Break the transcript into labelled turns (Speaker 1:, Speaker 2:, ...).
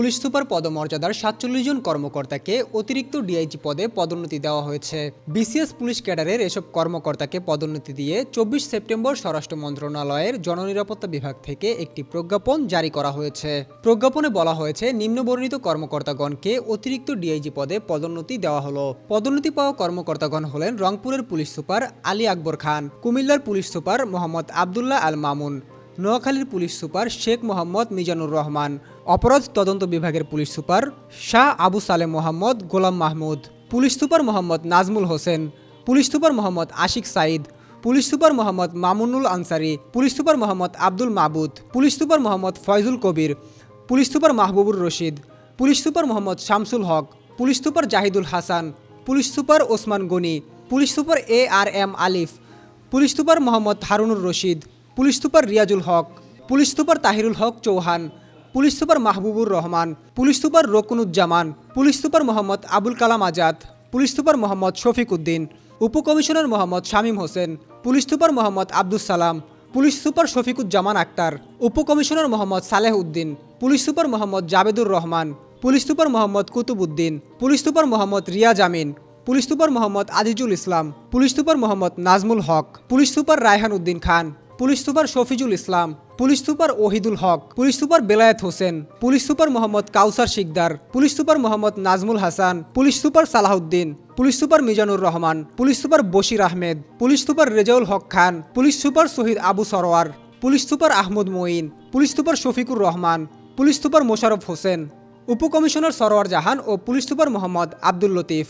Speaker 1: Police super পদমর্যাদার সাতচল্লিশ জন কর্মকর্তাকে অতিরিক্ত ডিআইজি পদে পদোন্নতি দেওয়া হয়েছে। বিসিএস পুলিশ ক্যাডারের এসব কর্মকর্তাকে পদোন্নতি দিয়ে চব্বিশ সেপ্টেম্বর স্বরাষ্ট্র মন্ত্রণালয়ের জননিরাপত্তা বিভাগ থেকে একটি প্রজ্ঞাপন জারি করা হয়েছে। প্রজ্ঞাপনে বলা হয়েছে, নিম্নবর্ণিত কর্মকর্তাগণকে অতিরিক্ত ডিআইজি পদে পদোন্নতি দেওয়া হলো। পদোন্নতি পাওয়া কর্মকর্তাগণ হলেন রংপুরের পুলিশ সুপার আলী আকবর খান, কুমিল্লার পুলিশ সুপার মোহাম্মদ আবদুল্লাহ আল মামুন, নোয়াখালীর পুলিশ সুপার শেখ মোহাম্মদ মিজানুর রহমান অপরাধ তদন্ত বিভাগের police super Shah Abu Salem Mohammad Golam Mahmud police super Mohammad Nazmul Hossain police super Mohammad Ashiq Saeed police super Mohammad Mamunul Ansari police super Mohammad Abdul Mabud police super Mohammad Faizul Kabir police super Mahbubur Rashid police super Mohammad Shamsul Haque police super Zahidul Hasan police super Osman Gani police super A R M Alif police super Mohammad Harunur Rashid police super Riazul Haque police super Tahirul Haque Chowhan police super Mahbubur Rahman police super Rokunuzzaman police super Mohammad Abul Kalam Azad police super Mohammad Shafiq Uddin উপকমিশনার Mohammad Shamim Hossain police super Mohammad Abdus Salam police super Shafiquzzaman Akhtar উপকমিশনার Mohammad Saleh Uddin police super Mohammad Jabedur Rahman police super Mohammad Kutubuddin police super Mohammad Riaz Amin police super Mohammad Azizul Islam police super Mohammad Nazmul Haque police super Raihan Uddin Khan police super Shafizul Islam police super Ohidul Haque police super Belayet Hossain police super Mohammad Kawsar Sikder police super Mohammad Nazmul Hasan police super Salahuddin police super Mizanur Rahman police super Bashir Ahmed police super Rezaul Haque Khan police super Shahid Abu Sarwar police super Ahmad Moin police super Shafiqur Rahman police super Mosharraf Hossain উপকমিশনার Sarwar Jahan ও police super Mohammad Abdul Latif